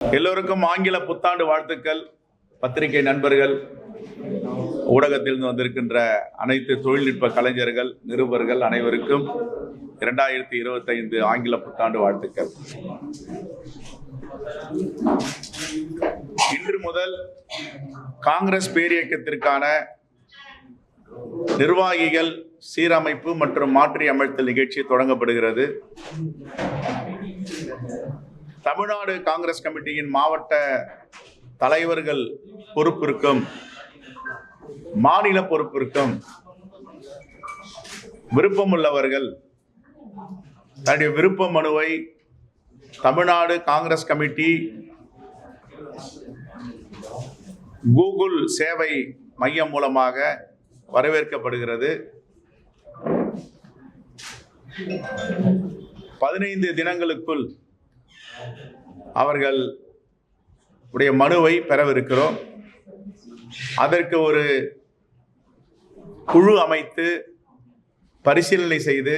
எல்லோருக்கும் ஆங்கில புத்தாண்டு வாழ்த்துக்கள். பத்திரிகை நண்பர்கள் ஊடகத்திலிருந்து வந்திருக்கின்ற அனைத்து தொழில்நுட்ப கலைஞர்கள் நிருபர்கள் அனைவருக்கும் இரண்டாயிரத்தி இருபத்தைந்து ஆங்கில புத்தாண்டு வாழ்த்துக்கள். இன்று முதல் காங்கிரஸ் பேரியக்கத்திற்கான நிர்வாகிகள் சீரமைப்பு மற்றும் மாற்றி அமைத்தல் நிகழ்ச்சி தொடங்கப்படுகிறது. தமிழ்நாடு காங்கிரஸ் கமிட்டியின் மாவட்ட தலைவர்கள் பொறுப்பிற்கும் மாநில பொறுப்பிற்கும் விருப்பமுள்ளவர்கள் தன்னுடைய விருப்ப மனுவை தமிழ்நாடு காங்கிரஸ் கமிட்டி கூகுள் சேவை மையம் மூலமாக வரவேற்கப்படுகிறது. பதினைந்து தினங்களுக்குள் அவர்கள் உடைய மனுவை பெறவிருக்கிறோம். அதற்கு ஒரு குழு அமைத்து பரிசீலனை செய்து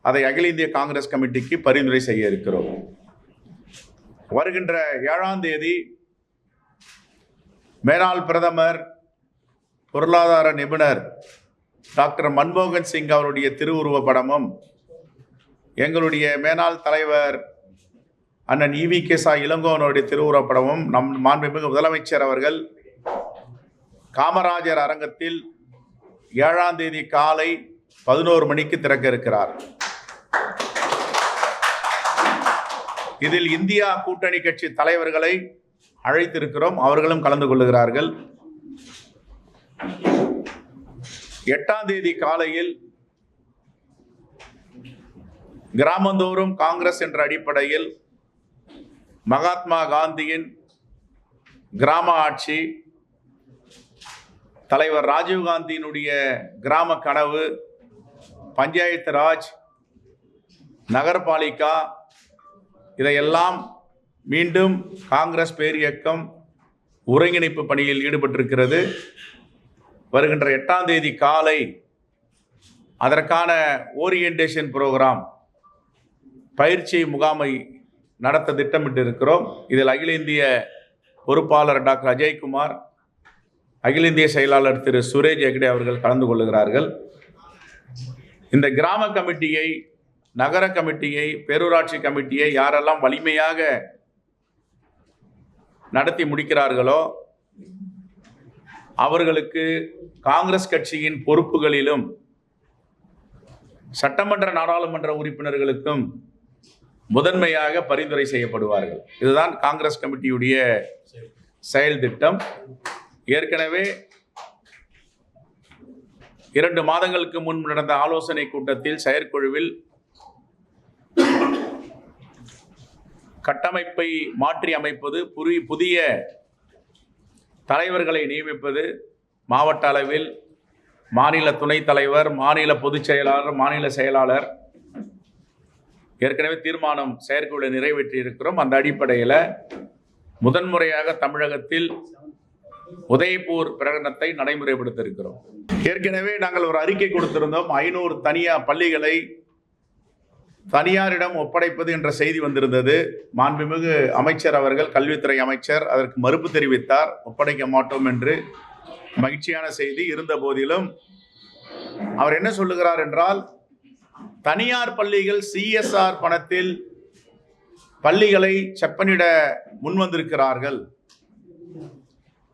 அதை அகில இந்திய காங்கிரஸ் கமிட்டிக்கு பரிந்துரை செய்ய இருக்கிறோம். வருகின்ற ஏழாம் தேதி மேலாள் பிரதமர் பொருளாதார நிபுணர் டாக்டர் மன்மோகன் சிங் அவருடைய திருவுருவ படமும் எங்களுடைய மேனாள் தலைவர் அண்ணன் இவி கேசா இளங்கோவனுடைய திருவுருவப்படமும் நம் மாண்புமிகு முதலமைச்சர் அவர்கள் காமராஜர் அரங்கத்தில் ஏழாம் தேதி காலை பதினோரு மணிக்கு திறக்க இருக்கிறார். இதில் இந்தியா கூட்டணி கட்சி தலைவர்களை அழைத்திருக்கிறோம். அவர்களும் கலந்து கொள்ளுகிறார்கள். எட்டாம் தேதி காலையில் கிராமந்தோறும் காங்கிரஸ் என்ற அடிப்படையில் மகாத்மா காந்தியின் கிராம ஆட்சி தலைவர் ராஜீவ்காந்தியினுடைய கிராம கனவு பஞ்சாயத்து ராஜ் நகரபாலிகா இதையெல்லாம் மீண்டும் காங்கிரஸ் பேரியக்கம் ஒருங்கிணைப்பு பணியில் ஈடுபட்டிருக்கிறது. வருகின்ற எட்டாம் தேதி காலை அதற்கான ஓரியன்டேஷன் ப்ரோக்ராம் பயிற்சி முகாமை நடத்த திட்டமிட்டு இருக்கிறோம் இதில் அகில இந்திய பொறுப்பாளர் டாக்டர் அஜய்குமார் அகில இந்திய செயலாளர் திரு சுரேஷ் ஹெக்டே அவர்கள் கலந்து கொள்ளுகிறார்கள் இந்த கிராம கமிட்டியை நகர கமிட்டியை பேரூராட்சி கமிட்டியை யாரெல்லாம் வலிமையாக நடத்தி முடிக்கிறார்களோ அவர்களுக்கு காங்கிரஸ் கட்சியின் பொறுப்புகளிலும் சட்டமன்ற நாடாளுமன்ற உறுப்பினர்களுக்கும் முதன்மையாக பரிந்துரை செய்யப்படுவார்கள். இதுதான் காங்கிரஸ் கமிட்டியுடைய செயல் திட்டம் ஏற்கனவே இரண்டு மாதங்களுக்கு முன் நடந்த ஆலோசனை கூட்டத்தில் செயற்குழுவில் கட்டமைப்பை மாற்றி அமைப்பது புரி புதிய தலைவர்களை நியமிப்பது மாவட்ட அளவில் மாநில துணைத் தலைவர் மாநில பொதுச் செயலாளர் மாநில செயலாளர் ஏற்கனவே தீர்மானம் செயற்குழு நிறைவேற்றி இருக்கிறோம் அந்த அடிப்படையில் முதன்முறையாக தமிழகத்தில் உதயபூர் பிரகடனத்தை நடைமுறைப்படுத்த இருக்கிறோம் ஏற்கனவே நாங்கள் ஒரு அறிக்கை கொடுத்திருந்தோம். ஐநூறு தனியார் பள்ளிகளை தனியாரிடம் ஒப்படைப்பது என்ற செய்தி வந்திருந்தது. மாண்புமிகு அமைச்சர் அவர்கள் கல்வித்துறை அமைச்சர் அதற்கு மறுப்பு தெரிவித்தார். ஒப்படைக்க மாட்டோம் என்று மகிழ்ச்சியான செய்தி இருந்த போதிலும் அவர் என்ன சொல்லுகிறார் என்றால் தனியார் பள்ளிகள் சிஎஸ்ஆர் பணத்தில் பள்ளிகளை செப்பனிட முன்வந்திருக்கிறார்கள்.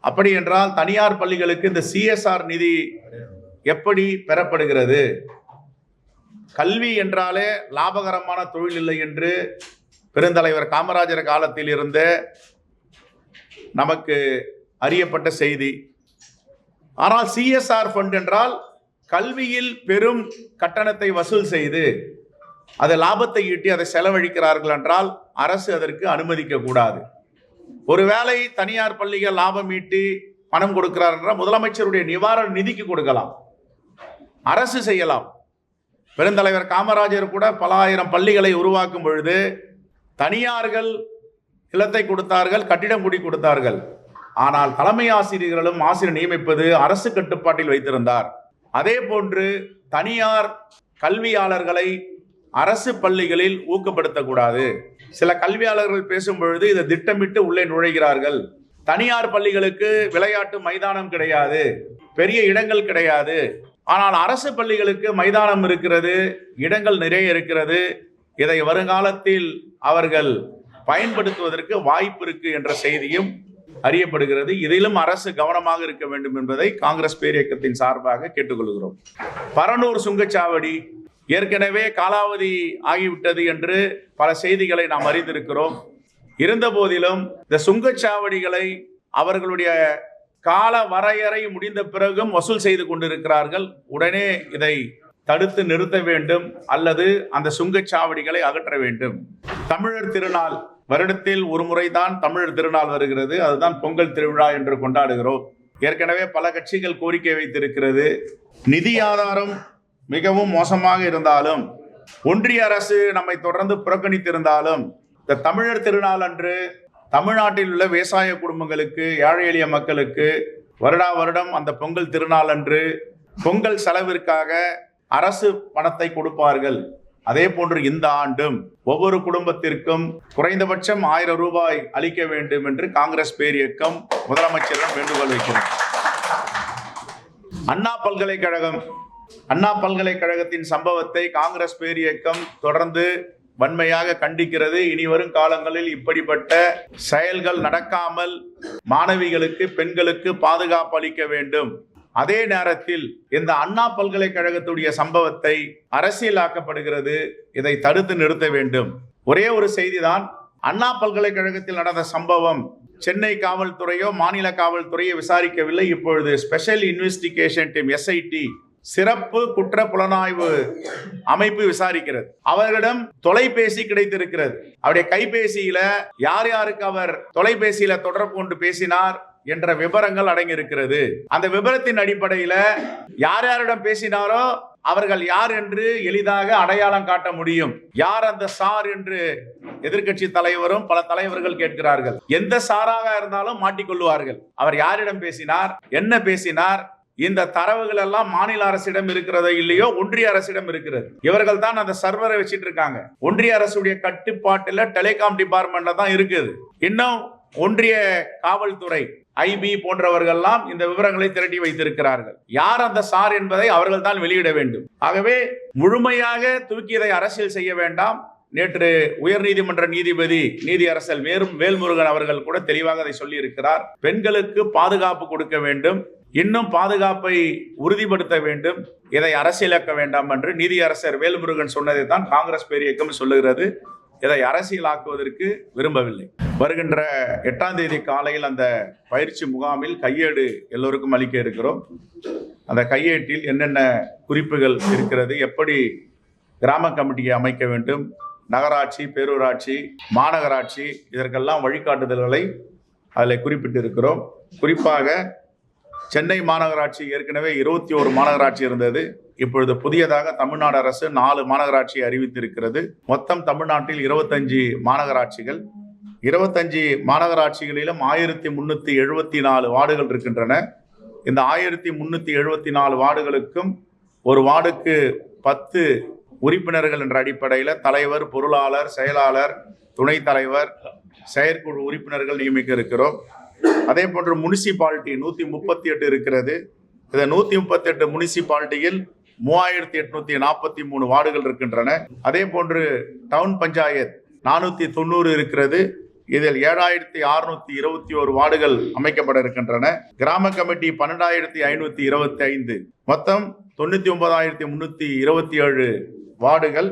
அப்படி என்றால் தனியார் பள்ளிகளுக்கு இந்த சிஎஸ்ஆர் நிதி எப்படி பெறப்படுகிறது? கல்வி என்றாலே லாபகரமான தொழில் இல்லை என்று பெருந்தலைவர் காமராஜர் காலத்தில் இருந்த நமக்கு அறியப்பட்ட செய்தி. ஆனால் சிஎஸ்ஆர் ஃபண்ட் என்றால் கல்வியில் பெரும் கட்டணத்தை வசூல் செய்து அதை லாபத்தை ஈட்டி அதை செலவழிக்கிறார்கள் என்றால் அரசு அதற்கு அனுமதிக்க கூடாது. ஒருவேளை தனியார் பள்ளிகள் லாபம் ஈட்டி பணம் கொடுக்கிறார் என்றால் முதலமைச்சருடைய நிவாரண நிதிக்கு கொடுக்கலாம். அரசு செய்யலாம். பெருந்தலைவர் காமராஜர் கூட பல ஆயிரம் பள்ளிகளை உருவாக்கும் பொழுது தனியார்கள் நிலத்தை கொடுத்தார்கள் கட்டிடம் குடி கொடுத்தார்கள். ஆனால் தலைமை ஆசிரியர்களும் ஆசிரியர் நியமிப்பது அரசு கட்டுப்பாட்டில் வைத்திருந்தார். அதே போன்று தனியார் கல்வியாளர்களை அரசு பள்ளிகளில் ஊக்கப்படுத்தக்கூடாது. சில கல்வியாளர்கள் பேசும் பொழுது இதை திட்டமிட்டு உள்ளே நுழைகிறார்கள். தனியார் பள்ளிகளுக்கு விளையாட்டு மைதானம் கிடையாது. பெரிய இடங்கள் கிடையாது. ஆனால் அரசு பள்ளிகளுக்கு மைதானம் இருக்கிறது இடங்கள் நிறைய இருக்கிறது. இதை வருங்காலத்தில் அவர்கள் பயன்படுத்துவதற்கு வாய்ப்பு இருக்கு என்ற செய்தியும் அறியப்படுகிறது. இதிலும் அரசு கவனமாக இருக்க வேண்டும் என்பதை காங்கிரஸ் பேரியக்கத்தின் சார்பாக கேட்டுக்கொள்கிறோம். பரனூர் சுங்கச்சாவடி ஏற்கனவே காலாவதி ஆகிவிட்டது என்று பல செய்திகளை நாம் அறிந்திருக்கிறோம். இருந்த போதிலும் இந்த சுங்கச்சாவடிகளை அவர்களுடைய கால வரையறை முடிந்த பிறகும் வசூல் செய்து கொண்டிருக்கிறார்கள். உடனே இதை தடுத்து நிறுத்த வேண்டும் அல்லது அந்த சுங்கச்சாவடிகளை அகற்ற வேண்டும். தமிழர் திருநாள் வருடத்தில் ஒரு முறைதான் தமிழர் திருநாள் வருகிறது. அதுதான் பொங்கல் திருவிழா என்று கொண்டாடுகிறோம். ஏற்கனவே பல கட்சிகள் கோரிக்கை வைத்திருக்கிறது. நிதி ஆதாரம் மிகவும் மோசமாக இருந்தாலும் ஒன்றிய அரசு நம்மை தொடர்ந்து புறக்கணித்திருந்தாலும் இந்த தமிழர் திருநாள் அன்று தமிழ்நாட்டில் உள்ள விவசாய குடும்பங்களுக்கு ஏழை எளிய மக்களுக்கு வருடா வருடம் அந்த பொங்கல் திருநாள் அன்று பொங்கல் செலவிற்காக அரசு பணத்தை கொடுப்பார்கள். அதே போன்று இந்த ஆண்டும் ஒவ்வொரு குடும்பத்திற்கும் குறைந்தபட்சம் ஆயிரம் ரூபாய் அளிக்க வேண்டும் என்று காங்கிரஸ் பேரியக்கம் முதலமைச்சரிடம் வேண்டுகோள் வைக்கிறது. அண்ணா பல்கலைக்கழகம் அண்ணா பல்கலைக்கழகத்தின் சம்பவத்தை காங்கிரஸ் பேரியக்கம் தொடர்ந்து வன்மையாக கண்டிக்கிறது. இனி வரும் காலங்களில் இப்படிப்பட்ட செயல்கள் நடக்காமல் மாணவிகளுக்கு பெண்களுக்கு பாதுகாப்பு அளிக்க வேண்டும். அதே நேரத்தில் இந்த அண்ணா பல்கலைக்கழகத்துடைய சம்பவத்தை அரசியலாக்கப்படுகிறது. இதை தடுத்து நிறுத்த வேண்டும். ஒரே ஒரு செய்திதான் அண்ணா பல்கலைக்கழகத்தில் நடந்த சம்பவம். சென்னை காவல்துறையோ மாநில காவல்துறையோ விசாரிக்கவில்லை. இப்பொழுது ஸ்பெஷல் இன்வெஸ்டிகேஷன் டீம் எஸ்ஐடி சிறப்பு குற்ற புலனாய்வு அமைப்பு விசாரிக்கிறது. அவர்களிடம் தொலைபேசி கிடைத்திருக்கிறது. அவருடைய கைபேசியில யார் யாருக்கு அவர் தொலைபேசியில தொடர்பு கொண்டு பேசினார்? என்ற விவரங்கள் அடங்கியிருக்கிறது. அந்த விவரத்தின் அடிப்படையில யார் யாரிடம் பேசினாரோ அவர்கள் யார் என்று எளிதாக அடையாளம் காட்ட முடியும். யார் அந்த சார் என்று எதிர்க்கட்சி தலைவரும் பல தலைவர்கள் கேட்கிறார்கள். எந்த சாராக இருந்தாலும் மாட்டிக்கொள்வார்கள். அவர் யாரிடம் பேசினார்? என்ன பேசினார்? இந்த தரவுகள் எல்லாம் மாநில அரசிடம் இருக்கிறதோ இல்லையோ? ஒன்றிய அரசிடம் இருக்கிறது. இவர்கள் தான் அந்த சர்வரை வச்சிட்டு இருக்காங்க. ஒன்றிய அரசுடைய கட்டுப்பாட்டுல டெலிகாம் டிபார்ட்மெண்ட்ல தான் இருக்குது. இன்னும் ஒன்றிய காவல்துறை ஐபி போன்றவர்கள்லாம் இந்த விவரங்களை திரட்டி வைத்திருக்கிறார்கள். யார் அந்த சார் என்பதை அவர்கள் தான் வெளியிட வேண்டும். ஆகவே முழுமையாக தூக்கி இதை அரசியல் செய்ய வேண்டாம். நேற்று உயர்நீதிமன்ற நீதிபதி நீதியரசல் வேறும் வேல்முருகன் அவர்கள் கூட தெளிவாக அதை சொல்லியிருக்கிறார். பெண்களுக்கு பாதுகாப்பு கொடுக்க வேண்டும். இன்னும் பாதுகாப்பை உறுதிப்படுத்த வேண்டும். இதை அரசியலாக்க வேண்டாம் என்று நீதியரசர் வேல்முருகன் சொன்னதை தான் காங்கிரஸ் பேரியக்கம் சொல்லுகிறது. இதை அரசியலாக்குவதற்கு விரும்பவில்லை. வருகின்ற எட்டாம் தேதி காலையில் அந்த பயிற்சி முகாமில் கையேடு எல்லோருக்கும் அளிக்க இருக்கிறோம். அந்த கையேட்டில் என்னென்ன குறிப்புகள் இருக்கிறது எப்படி கிராம கமிட்டியை அமைக்க வேண்டும் நகராட்சி பேரூராட்சி மாநகராட்சி இதற்கெல்லாம் வழிகாட்டுதல்களை அதில் குறிப்பிட்டிருக்கிறோம். குறிப்பாக சென்னை மாநகராட்சி ஏற்கனவே இருபத்தி ஒரு மாநகராட்சி இருந்தது. இப்பொழுது புதியதாக தமிழ்நாடு அரசு நாலு மாநகராட்சியை அறிவித்திருக்கிறது. மொத்தம் தமிழ்நாட்டில் இருபத்தஞ்சு மாநகராட்சிகள். இருபத்தஞ்சு மாநகராட்சிகளிலும் ஆயிரத்தி முன்னூத்தி எழுபத்தி நாலு வார்டுகள் இருக்கின்றன. இந்த ஆயிரத்தி முன்னூத்தி எழுபத்தி நாலு வார்டுகளுக்கும் ஒரு வார்டுக்கு பத்து உறுப்பினர்கள் என்ற அடிப்படையில் தலைவர் பொருளாளர் செயலாளர் துணைத் தலைவர் செயற்குழு உறுப்பினர்கள் நியமிக்க இருக்கிறோம். அதே போன்று முனிசிபாலிட்டி நூற்றி முப்பத்தி எட்டு இருக்கிறது. இந்த நூற்றி முப்பத்தி எட்டு முனிசிபாலிட்டியில் மூவாயிரத்தி எட்நூத்தி நாற்பத்தி மூணு வார்டுகள் இருக்கின்றன. அதே போன்று டவுன் பஞ்சாயத் நானூத்தி தொண்ணூறு இருக்கிறது. இதில் ஏழாயிரத்தி அறுநூத்தி இருபத்தி ஒரு வார்டுகள் அமைக்கப்பட இருக்கின்றன. கிராம கமிட்டி பன்னெண்டாயிரத்தி ஐநூத்தி இருபத்தி ஐந்து. மொத்தம் தொண்ணூத்தி ஒன்பதாயிரத்தி முன்னூத்தி இருபத்தி ஏழு வார்டுகள்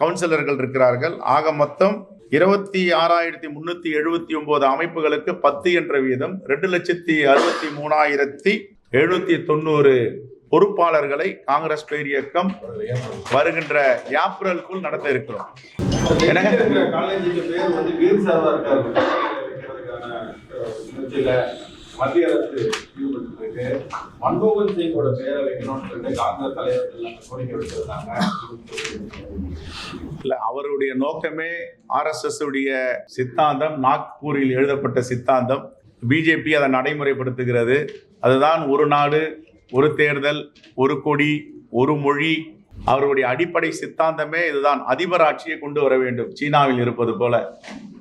கவுன்சிலர்கள் இருக்கிறார்கள். ஆக மொத்தம் இருபத்தி ஆறாயிரத்தி முன்னூத்தி எழுபத்தி ஒன்பது அமைப்புகளுக்கு பத்து என்ற வீதம் ரெண்டு லட்சத்தி அறுபத்தி மூணாயிரத்தி எழுநூத்தி தொண்ணூறு பொறுப்பாளர்களை காங்கிரஸ் பேரியக்கம் வருகின்ற ஏப்ரலுக்குள் நடத்த இருக்கிறோம். பேர் மத்திய அரசு ஈடுபட்டு இருக்கு மன்மோகன் சிங்கோட பேரை வைக்கணும்னு சொல்லிட்டு காங்கிரஸ் தலைவர்கள் எல்லாம் கோரிக்கை வச்சிருந்தாங்க இல்ல அவருடைய நோக்கமே ஆர்எஸ்எஸ் உடைய சித்தாந்தம் நாக்பூரில் எழுதப்பட்ட சித்தாந்தம். பிஜேபி அதை நடைமுறைப்படுத்துகிறது. அதுதான் ஒரு நாடு ஒரு தேர்தல் ஒரு கொடி ஒரு மொழி. அவருடைய அடிப்படை சித்தாந்தமே இதுதான். அதிபர் ஆட்சியை கொண்டு வர வேண்டும். சீனாவில் இருப்பது போல.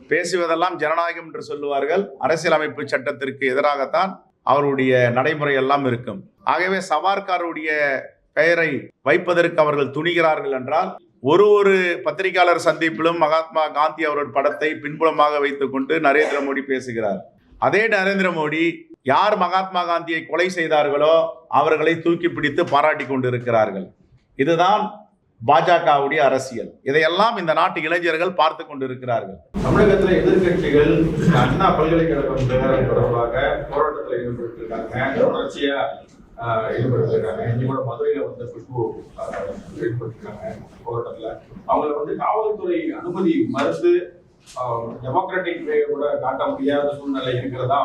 பேசுவதெல்லாம் ஜனநாயகம் என்று சொல்லுவார்கள். அரசியலமைப்பு சட்டத்திற்கு எதிராகத்தான் அவருடைய நடைமுறை எல்லாம் இருக்கும். ஆகவே சவார்காருடைய பெயரை வைப்பதற்கு அவர்கள் துணிகிறார்கள் என்றால் ஒரு ஒரு பத்திரிகையாளர் சந்திப்பிலும் மகாத்மா காந்தி அவரோட படத்தை பின்புலமாக வைத்துக்கொண்டு நரேந்திர மோடி பேசுகிறார். அதே நரேந்திர மோடி யார் மகாத்மா காந்தியை கொலை செய்தார்களோ அவர்களை தூக்கி பிடித்து பாராட்டி கொண்டிருக்கிறார்கள். இதுதான் பாஜகவுடைய அரசியல். இதையெல்லாம் இந்த நாட்டு இளைஞர்கள் பார்த்து கொண்டிருக்கிறார்கள். தமிழகத்தில் எதிர்க்கட்சிகள் அண்ணா பல்கலைக்கழகம் தொடர்பாக போராட்டத்தில் ஈடுபட்டிருக்காங்க. தொடர்ச்சியா ஈடுபட்டிருக்காங்க. கூட மதுரையில வந்து குஷ்பு ஈடுபட்டிருக்காங்க வந்து காவல்துறை அனுமதி மறுத்து டெமோக்ராட்டிக் வே கூட காட்ட முடியாத சூழ்நிலை இருக்கிறதா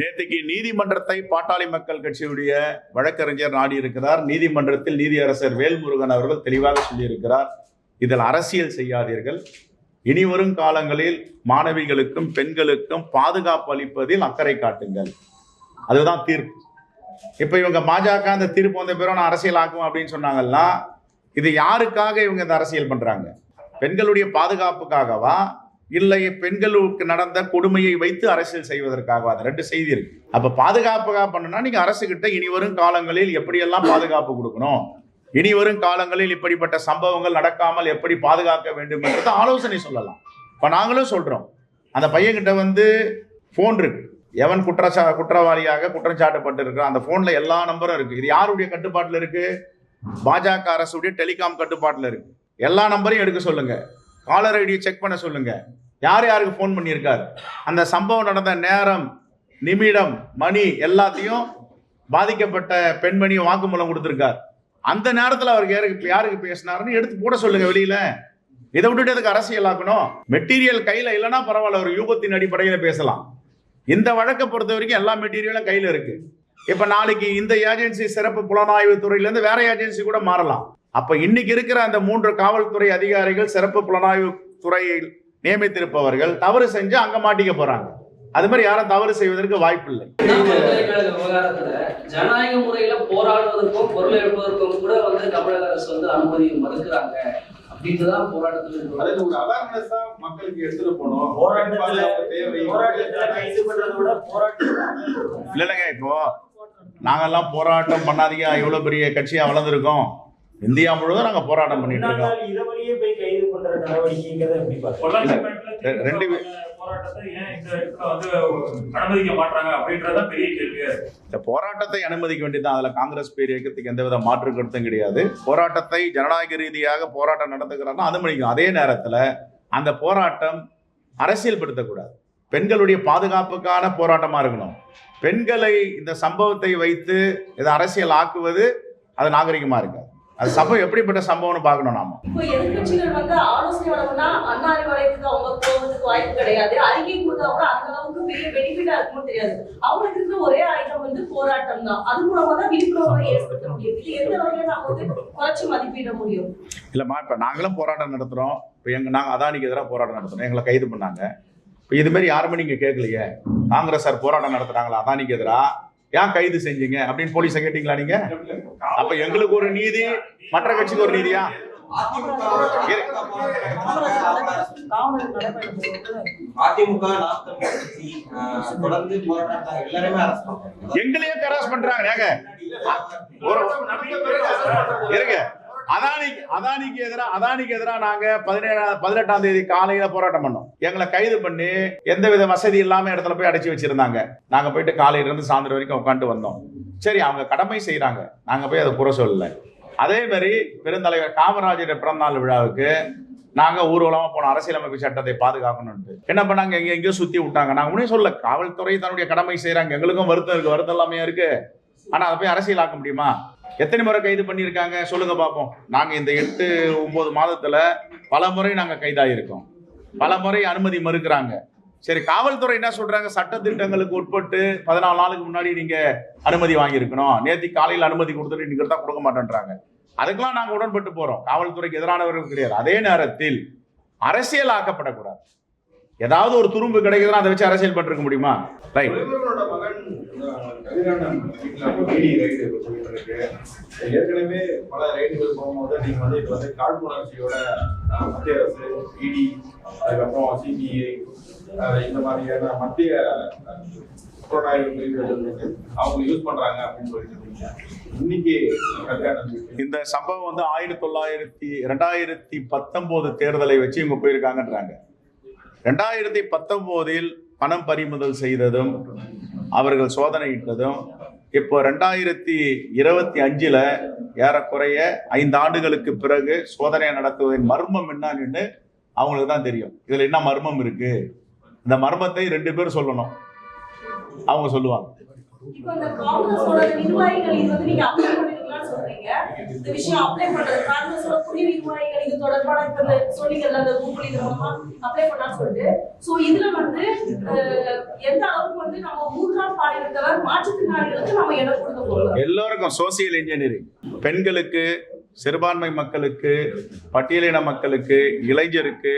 நேற்றுக்கு நீதிமன்றத்தை பாட்டாளி மக்கள் கட்சியுடைய வழக்கறிஞர் நாடி இருக்கிறார். நீதிமன்றத்தில் நீதியரசர் வேல்முருகன் அவர்கள் தெளிவாக சொல்லியிருக்கிறார். இதில் அரசியல் செய்யாதீர்கள். இனி வரும் காலங்களில் மாணவிகளுக்கும் பெண்களுக்கும் பாதுகாப்பு அளிப்பதில் அக்கறை காட்டுங்கள். அதுதான் தீர்ப்பு. இப்போ இவங்க பாஜக அந்த தீர்ப்பு வந்த பிறகு நான் அரசியல் ஆக்கும் அப்படின்னு சொன்னாங்கன்னா இது யாருக்காக இவங்க இந்த அரசியல் பண்றாங்க? பெண்களுடைய பாதுகாப்புக்காகவா? இல்லை பெண்களுக்கு நடந்த கொடுமையை வைத்து அரசியல் செய்வதற்காகவா? அது ரெண்டு செய்தி இருக்கு. அப்ப பாதுகாப்புக்காக பண்ணணும்னா நீங்க அரசு கிட்ட இனி வரும் காலங்களில் எப்படியெல்லாம் பாதுகாப்பு கொடுக்கணும்? இனி வரும் காலங்களில் இப்படிப்பட்ட சம்பவங்கள் நடக்காமல் எப்படி பாதுகாக்க வேண்டும் என்றது ஆலோசனை சொல்லலாம். இப்ப நாங்களும் சொல்றோம். அந்த பையன்கிட்ட வந்து ஃபோன் இருக்கு. எவன் குற்றச்சா குற்றவாளியாக குற்றம் சாட்டப்பட்டிருக்கிறான் அந்த ஃபோனில் எல்லா நம்பரும் இருக்கு. இது யாருடைய கட்டுப்பாட்டில் இருக்கு? பாஜக அரசுடைய டெலிகாம் கட்டுப்பாட்டில் இருக்கு. எல்லா நம்பரையும் எடுக்க சொல்லுங்க. காலர் ஐடியை செக் பண்ண சொல்லுங்க. யார் யாருக்கு ஃபோன் பண்ணியிருக்கார்? அந்த சம்பவம் நடந்த நேரம் நிமிடம் மணி எல்லாத்தையும் பாதிக்கப்பட்ட பெண்மணி வாக்குமூலம் கொடுத்துருக்கார். அந்த நேரத்தில் அவருக்கு யாருக்கு யாருக்கு பேசினாருன்னு எடுத்து போட சொல்லுங்க வெளியில. இதை விட்டுட்டு அதுக்கு அரசியல் ஆக்கணும்? மெட்டீரியல் கையில் இல்லைன்னா பரவாயில்ல ஒரு யூகத்தின் அடிப்படையில் பேசலாம். இந்த வழக்கை பொறுத்த வரைக்கும் எல்லா மெட்டீரியலும் கையில் இருக்கு. இப்ப நாளைக்கு இந்த ஏஜென்சி சிறப்பு புலனாய்வு துறையிலேருந்து வேற ஏஜென்சி கூட மாறலாம். அப்ப இன்னைக்கு இருக்கிற அந்த மூன்று காவல்துறை அதிகாரிகள் சிறப்பு புலனாய்வு துறையில் நியமித்திருப்பவர்கள் தவறு செஞ்சு அங்க மாட்டிக்க போறாங்க. அது மாதிரி யாரும் தவறு செய்வதற்கு வாய்ப்பு இல்லை. ஜனநாயக முறையில போராடுவதற்கும் பொருள் எடுப்பதற்கும் கூட வந்து தமிழக அரசு வந்து அனுமதி மறுக்கிறாங்க. அப்படின்ட்டுதான் போராட்டத்தில் ஈடுபடுறாங்க. அதாவது ஒரு அவேர்னஸா மக்களுக்கு எடுத்துட்டு போனோம் போராட்டத்துல தேவை. போராட்டத்துல கைது பண்றதை விட போராட்டம் இல்ல இல்லைங்க இப்போ நாங்கெல்லாம் போராட்டம் பண்ணாதீங்க. இவ்வளவு பெரிய கட்சியா வளர்ந்துருக்கோம். இந்தியா முழுவதும் நாங்க போராட்டம் பண்ணிட்டு இருக்கோம். ரெண்டு இந்த இருக்கு போராட்டத்தை அனுமதிக்க வேண்டியதுதான் அதுல காங்கிரஸ் பேர் இயக்கத்துக்கு எந்தவித மாற்று கருத்தும் கிடையாது. போராட்டத்தை ஜனநாயக ரீதியாக போராட்டம் நடத்துகிறாங்கன்னா அனுமதிக்கும் அதே நேரத்துல அந்த போராட்டம் அரசியல்படுத்தக்கூடாது. பெண்களுடைய பாதுகாப்புக்கான போராட்டமா இருக்கணும். பெண்களை இந்த சம்பவத்தை வைத்து இதை அரசியல் ஆக்குவது அது நாகரிகமா இருக்காது. அது சம்பவம் எப்படிப்பட்ட சம்பவம்னு பார்க்கணும் நாம. இப்போ எதிர்க்கட்சிகள் வந்து ஆலோசனை வழங்கினா அண்ணா அறிவாலயத்துக்கு அவங்க போவதுக்கு வாய்ப்பு கிடையாது. அறிக்கை கொடுத்தா கூட அந்த அளவுக்கு பெரிய பெனிஃபிட்டா இருக்குமோ தெரியாது. அவங்களுக்கு இருக்கிற ஒரே ஆயுதம் வந்து போராட்டம் தான். அது மூலமா தான் விழிப்புணர்வை ஏற்படுத்த முடியும். இது எந்த வகையில நாம வந்து குறைச்சு மதிப்பிட முடியும்? இல்லைம்மா இப்போ நாங்களும் போராட்டம் நடத்துகிறோம் இப்போ எங்கள் நாங்கள் அதானிக்கு எதிராக போராட்டம் நடத்துகிறோம் எங்களை கைது பண்ணாங்க. இப்போ இதுமாரி யாருமே நீங்கள் கேட்கலையே. காங்கிரஸ் சார் போராட்டம் நடத்துகிறாங்களா அதானிக்கு எதிராக ஏன் கைது செஞ்சீங்க? அப்படின்னு போலீஸை கேட்டீங்களா நீங்கள் அப்போ எங்களுக்கு ஒரு நீதி மற்ற கட்சிக்கு ஒரு நீதியா. அதிமுக ஆஹ், தொடர்ந்து போராட்டம் எல்லாருமே அரசு பண்றாங்க. எங்களையே கராஸ் பண்றாங்க. இருங்க. அதானி அதானிக்கு எதிராக அதானிக்கு எதிராக நாங்க பதினேழாம் பதினெட்டாம் தேதி காலையில போராட்டம் பண்ணோம். எங்களை கைது பண்ணி எந்த வித வசதி இல்லாம இடத்துல போய் அடைச்சி வச்சிருந்தாங்க. நாங்க போயிட்டு காலையில இருந்து சாயந்தரம் வரைக்கும் உட்காந்து வந்தோம். சரி அவங்க கடமை செய்யறாங்க நாங்க போய் அதை குறை சொல்லல. அதே மாதிரி பெருந்தலைவர் காமராஜர் பிறந்தநாள் விழாவுக்கு நாங்க ஊர்வலமா போன அரசியலமைப்பு சட்டத்தை பாதுகாக்கணும்ட்டு என்ன பண்ணாங்க? எங்க எங்கேயோ சுத்தி விட்டாங்க. நாங்க உடனே சொல்ல காவல்துறை தன்னுடைய கடமை செய்யறாங்க எங்களுக்கும் வருத்தம் இருக்கு. வருத்தம் இல்லாமையா இருக்கு. ஆனா அதை போய் அரசியலாக்க முடியுமா? எத்தனை முறை கைது பண்ணியிருக்காங்க? சொல்லுங்க பார்ப்போம் நாங்கள் இந்த எட்டு ஒம்பது மாதத்தில் பல முறை நாங்கள் கைதாகியிருக்கோம் பல முறை அனுமதி மறுக்கிறாங்க. சரி காவல்துறை என்ன சொல்றாங்க? சட்ட திட்டங்களுக்கு உட்பட்டு பதினாலு நாளுக்கு முன்னாடி நீங்க அனுமதி வாங்கியிருக்கணும். நேத்தி காலையில் அனுமதி கொடுத்துட்டு நீங்க தான் கொடுக்க மாட்டேன்றாங்க. அதுக்கெல்லாம் நாங்கள் உடன்பட்டு போறோம். காவல்துறைக்கு எதிரானவர்கள் கிடையாது. அதே நேரத்தில் அரசியல் ஆக்கப்படக்கூடாது. ஏதாவது ஒரு துரும்பு கிடைக்குதுன்னா அதை வச்சு அரசியல் பண்ணிருக்க முடியுமா? ரைட் முதல்வரோட மகன் ரைடு போயிட்டு இருக்கு ஏற்கனவே பல ரைடுகள் போகும்போது நீங்க வந்து இப்ப வந்து காழ்ப்புணர்ச்சியோட மத்திய அரசு இடி அதுக்கப்புறம் சிபிஐ இந்த மாதிரியான மத்திய அவங்க யூஸ் அப்படின்னு இன்னைக்கு இந்த சம்பவம் வந்து ஆயிரத்தி தொள்ளாயிரத்தி ரெண்டாயிரத்தி பத்தொன்பது தேர்தலை வச்சு இவங்க போயிருக்காங்கன்றாங்க. ரெண்டாயிரத்தி பத்தொன்பதில் பணம் பறிமுதல் செய்ததும் அவர்கள் சோதனையிட்டதும் இப்போ ரெண்டாயிரத்தி இருபத்தி அஞ்சில் ஏறக்குறைய ஐந்து ஆண்டுகளுக்கு பிறகு சோதனையை நடத்துவதன் மர்மம் என்னன்னு அவங்களுக்கு தான் தெரியும். இதில் என்ன மர்மம் இருக்கு? இந்த மர்மத்தை ரெண்டு பேரும் சொல்லணும். அவங்க சொல்லுவாங்க. இதுல மூன்றாம் பாலினத்தவர் மாற்றுத்திறனாளிகளுக்கு நம்ம இடம் கொடுக்க போறோம். எல்லோருக்கும் சோசியல் இன்ஜினியரிங் பெண்களுக்கு சிறுபான்மை மக்களுக்கு பட்டியலின மக்களுக்கு இளைஞருக்கு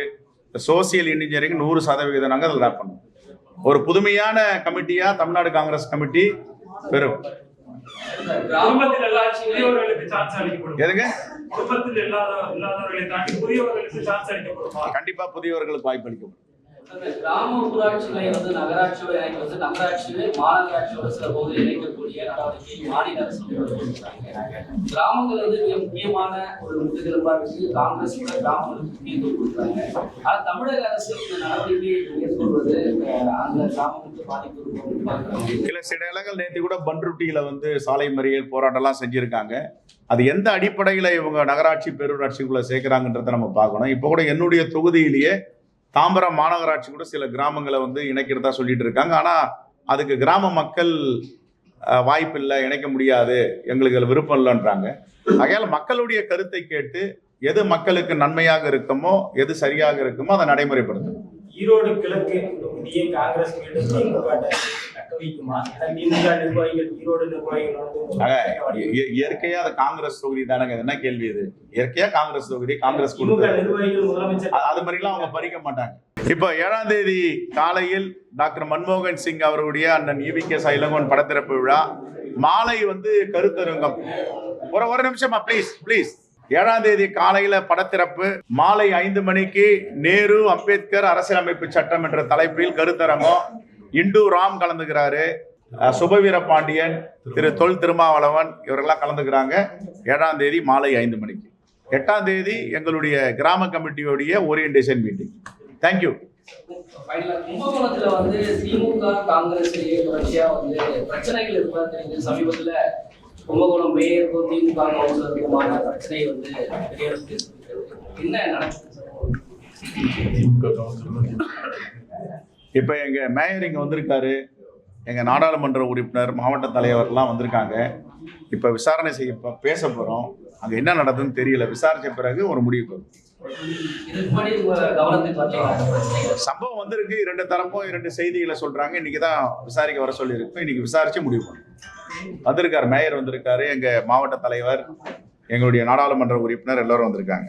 சோசியல் இன்ஜினியரிங் நூறு சதவிகிதம் நாங்கள் அதில் பண்ணுவோம். ஒரு புதுமையான கமிட்டியா தமிழ்நாடு காங்கிரஸ் கமிட்டி பெறும். எதுங்க? கண்டிப்பா புதியவர்களுக்கு வாய்ப்பு அளிக்கப்படும். கிராம ஊராட்சிகளை வந்து நகராட்சியோட இணைக்க வந்து நகராட்சியை மாநகராட்சியோட சில பகுதியில் இணைக்கக்கூடிய நடவடிக்கை மாநில அரசு கிராமங்கள் வந்து மிக முக்கியமான ஒரு முதுகெலும்பா இருக்கு. காங்கிரஸ் கூட கிராமங்களுக்கு முக்கியத்துவம் கொடுக்குறாங்க. ஆனா தமிழக அரசு இந்த நடவடிக்கையை மேற்கொள்வது அந்த கிராமங்களுக்கு பாதிப்பு சில சில இடங்கள் நேற்று கூட பன்ருட்டியில வந்து சாலை மறியல் போராட்டம்லாம் செஞ்சிருக்காங்க. அது எந்த அடிப்படையில் இவங்க நகராட்சி பேரூராட்சிக்குள்ளே சேர்க்கிறாங்கன்றத நம்ம பார்க்கணும். இப்போ கூட என்னுடைய தொகுதியிலேயே தாம்பரம் மாநகராட்சி கூட சில கிராமங்களை வந்து இணைக்கிறதா சொல்லிட்டு இருக்காங்க. ஆனால் அதுக்கு கிராம மக்கள் வாய்ப்பு வாய்ப்பில்லை இணைக்க முடியாது எங்களுக்கு விருப்பம் இல்லைன்றாங்க. ஆகையால் மக்களுடைய கருத்தை கேட்டு எது மக்களுக்கு நன்மையாக இருக்குமோ எது சரியாக இருக்குமோ அதை நடைமுறைப்படுத்தணும். ஈரோடு கிழக்கு காங்கிரஸ் இயற்கையா அது காங்கிரஸ் தொகுதி தானங்க என்ன கேள்வி இது? இயற்கையா காங்கிரஸ் தொகுதி காங்கிரஸ் அது- மாதிரிலாம் அவங்க பறிக்க மாட்டாங்க. இப்போ ஏழாம் தேதி காலையில் டாக்டர் மன்மோகன் சிங் அவருடைய அண்ணன் இவி கே. படத்திறப்பு விழா. மாலை வந்து கருத்தரங்கம். ஒரு ஒரு நிமிஷமா ப்ளீஸ் ப்ளீஸ் ஏழாம் தேதி காலையில படத்திறப்பு. மாலை ஐந்து மணிக்கு நேரு அம்பேத்கர் அரசியலமைப்பு சட்டம் என்ற தலைப்பில் கருத்தரங்கம். இண்டு ராம் கலந்துக்கிறாரு சுபவீர பாண்டியன் திரு தொல் திருமாவளவன் இவரெல்லாம் கலந்துக்கிறாங்க. ஏழாம் தேதி மாலை ஐந்து மணிக்கு. எட்டாம் தேதி எங்களுடைய கிராம கமிட்டியோடைய ஓரியன்டேஷன் மீட்டிங் தேங்க்யூ ஃபைனலா கும்பகோணத்துல வந்து திமுக காங்கிரஸ் தொடர்ச்சியா வந்து பிரச்சனைகள் இருப்பதா தெரிஞ்சு சமீபத்துல கும்பகோணம் மேயருக்கும் திமுக கவுன்சிலருக்குமான பிரச்சனை வந்து பெரிய அளவுக்கு என்ன நடக்குது? இப்போ எங்கள் மேயர் இங்கே வந்திருக்காரு. எங்கள் நாடாளுமன்ற உறுப்பினர் மாவட்ட தலைவர்லாம் வந்திருக்காங்க. இப்போ விசாரணை செய்ய இப்போ பேச போகிறோம் அங்கே என்ன நடக்குதுன்னு தெரியல. விசாரித்த பிறகு ஒரு முடிவு வரும். சம்பவம் வந்திருக்கு. இரண்டு தரப்பும் இரண்டு செய்திகளை சொல்கிறாங்க இன்றைக்கி தான் விசாரிக்க வர சொல்லியிருக்கோம் இன்றைக்கி விசாரித்து முடிவு பண்ணும். வந்திருக்கார். மேயர் வந்திருக்காரு. எங்கள் மாவட்ட தலைவர் எங்களுடைய நாடாளுமன்ற உறுப்பினர் எல்லோரும் வந்திருக்காங்க.